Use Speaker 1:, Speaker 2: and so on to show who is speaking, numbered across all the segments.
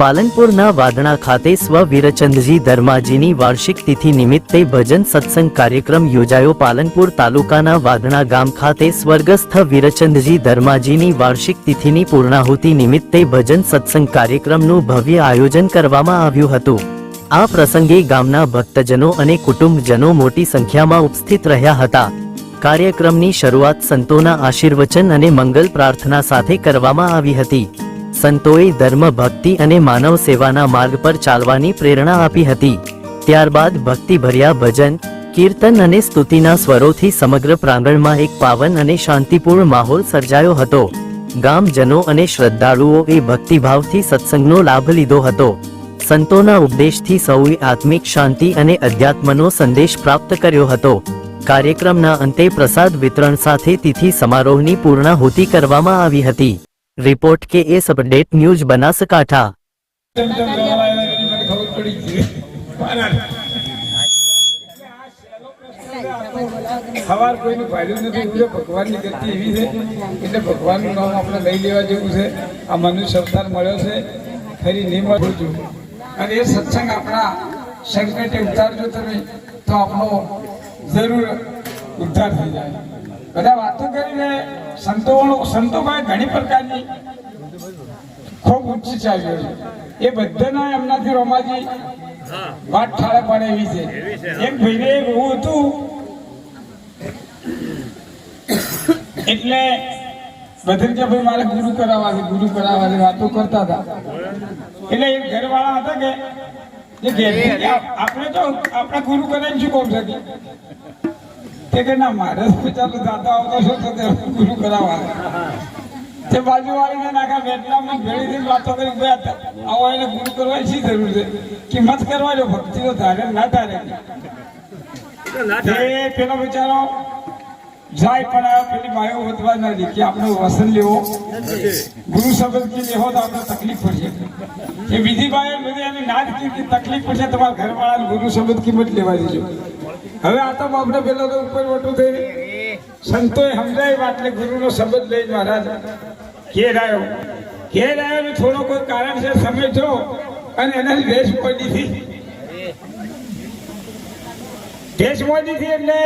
Speaker 1: પાલનપુરના વાદણા ખાતે સ્વ વીરચંદજી ધર્માજીની વાર્ષિક તિથિ નિમિત્તે ભજન સત્સંગ કાર્યક્રમ યોજાયો. પાલનપુર તાલુકાના વાદણા ગામ ખાતે સ્વર્ગસ્થ વીરચંદજી ધર્માજીની વાર્ષિક તિથિની પૂર્ણાહુતિ નિમિત્તે ભજન સત્સંગ કાર્યક્રમનું ભવ્ય આયોજન કરવામાં આવ્યું હતું. આ પ્રસંગે ગામના ભક્તજનો અને કુટુંબજનો મોટી સંખ્યામાં ઉપસ્થિત રહ્યા હતા. કાર્યક્રમની શરૂઆત સંતોના આશીર્વચન અને મંગલ પ્રાર્થના સાથે કરવામાં આવી હતી. સંતોએ ધર્મ ભક્તિ અને માનવ સેવાના માર્ગ પર ચાલવાની પ્રેરણા આપી હતી. ત્યારબાદ ભક્તિભર્યા ભજન, કીર્તન અને સ્તુતિના સ્વરોથી સમગ્ર પ્રાંગણમાં એક પાવન અને શાંતિપૂર્ણ માહોલ સર્જાયો હતો. ગામજનો અને શ્રદ્ધાળુઓએ ભક્તિભાવથી સત્સંગનો લાભ લીધો હતો. સંતોના ઉપદેશથી સૌએ આત્મિક શાંતિ અને અધ્યાત્મનો સંદેશ પ્રાપ્ત કર્યો હતો. કાર્યક્રમના અંતે પ્રસાદ વિતરણ સાથે તિથિ સમારોહની પૂર્ણાહુતિ કરવામાં આવી હતી. રિપોર્ટ કે એસ અપડેટ ન્યૂઝ બનાસકાંઠા
Speaker 2: તેમ તેમ કરવા આવ્યા એની મને ખબર પડી જ ગઈ. બરાબર. સવાર કોઈનું ભાડ્યું નથી એવું છે ભગવાનની ગતિ એવી છે એટલે ભગવાનનું નામ આપણે લઈ લેવા જેવું છે આ મનુષ્ય અવતાર મળ્યો છે ખરી નહીં મળું છું અને એ સત્સંગ આપણા સંકટે ઉતારજો તમે તો આપણો જરૂર ઉદ્ધાર થઈ જાય બધા વાતો કરીને સંતો સંતો પાસે ઘણી પ્રકારની ખૂબ ઊંચી ચાલ્યો છે. એ બધાના એમનાથી રોમાજી વાત ઠારે પડે એવી છે. એક ભાઈને એવું હતું. એટલે બધે કે ભાઈ મારે ગુરુ કરાવવા છે ગુરુ કરાવવા છે વાતો કરતા હતા. એટલે એક ઘરવાળા હતા કે આપણે તો આપણા ગુરુ કરાવીને શું કોમ શકે તે કે ના, મારે ચાલો? દાદા આવતો છો તો ગુરુ કરાવવા તે બાજુ વાળીને નાખા વેટલામાં ભેળી થી વાતો કરી ગયા હતા. આવો એને ગુરુ કરવાની શી જરૂર છે? કિંમત કરવા લો ભક્તિ તો ધારે, ના ધારે. એ પેલો બિચારો જાય પણ આ પેલી માયો વધવા ના દે, કે આપણે વસન લેવો. ગુરુ શબ્દ કે લેવો તો આપણે તકલીફ પડશે. એ બીજી બાયો બધી એને ના જ તકલીફ પડશે, તમારા ઘરવાળાને ગુરુ શબ્દ કિંમત લેવા દેજો. હવે આ તો આપણે પેલો તો ઉપર મોટું થઈ સંતોએ સમજાય એટલે ગુરુનો શબ્દ લઈ મહારાજ ઘેર આવ્યો ઘેર આવ્યો થોડો કોઈ કારણ છે સમય જો અને એને ભેસ પડી હતી ભેસ પડી હતી એટલે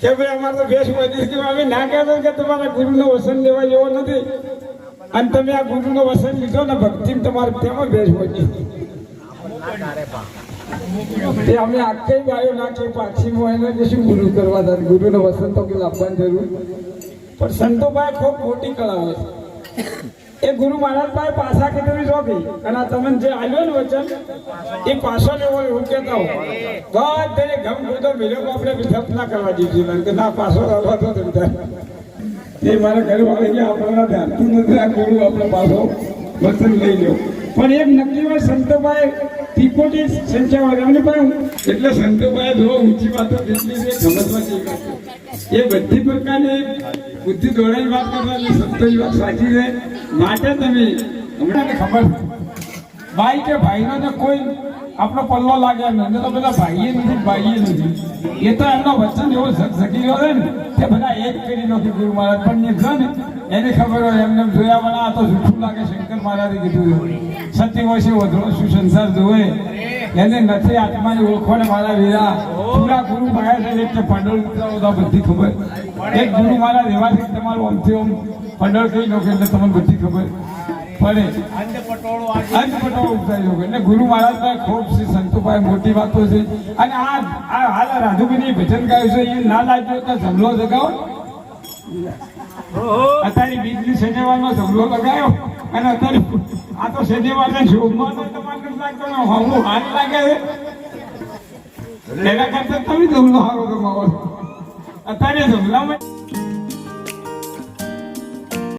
Speaker 2: કે ભાઈ અમારે તો ભેસ પડી હતી અમે ના કહેતો કે તમારા ગુરુનો વસન લેવા જેવો નથી. અને તમે આ ગુરુનો વસન લીધો ને ભક્તિ તમારે તેમાં વેશ પડી તે અમે આખી ગાયો નાખી પાછી એને કે શું ગુરુ કરવા હતા ગુરુનો વસન તો કે આપવાની જરૂર. પણ સંતોભાઈ ખૂબ મોટી કળા હોય છે. એ ગુરુ મહારાજ પાસે પાછા કીધું જોગી અને આ તમને જે આવ્યો ને વચન, એ પાછો લેવો એવું કહેતા હો બધાને ગમ ગોદો મિલ્યો આપણે વિધપ ના કરવા દીધી કે ના, પાછો આવવા તો તમે એ મારા ઘર વાળે આપણને આપણા ધ્યાનથી નથી આ ગુરુ આપણે પાછો વચન લઈ લો પણ એક નક્કી હોય, સંતોભાઈ ત્રિકોટી સંખ્યા હોય પણ એટલે સંતોભાઈ જો ઊંચી વાતો જેટલી છે, સમજવા જેવી. એ બધી પ્રકારની બુદ્ધિ દોડાઈ વાત કરવાની, સંતોની વાત સાચી છે માટે તમે હમણાં ખબર ભાઈ કે ભાઈનો કોઈ આપણો પલ્લો લાગે એમ નથી તો બધા ભાઈએ નથી ભાઈએ નથી. એ તો એમનો વચન એવો ઝકઝકી ગયો છે ને, કે બધા એક કરી નથી ગુરુ મહારાજ. પણ એ છે ને, એને ખબર હોય, એમને જોયા પણ આ તો જૂઠું લાગે, શંકર મહારાજે કીધું સત્ય હોય છે વધરો શું સંસાર જોવે એને નથી આત્માની ઓળખો ને મારા વીરા પૂરા ગુરુ મહારાજ છે કે પંડોળ ઉતરાવો બધી ખબર. એક ગુરુ મહારાજ રહેવાથી તમારું આમથી આમ પંડોળ કહી નાખે, એટલે તમને બધી ખબર. પડે. અંતપટોળો ઉતારી નાખે એટલે ગુરુ મહારાજ ભાઈ ખૂબ શ્રી સંતુભાઈ મોટી વાતો છે. અને આ આ હાલ રાધુબીની ભજન ગાયું છે. એ ના લાગ્યો તો જમલો જગાવો અત્યારે બીજની શનિવારનો જમલો લગાયો. અને અત્યારે આ તો શનિવારને શોભમાં તમારે લાગતો હમું હાલ લાગે છે. એના કરતા તમે જમલો સારો ગમાવો અત્યારે જમલામાં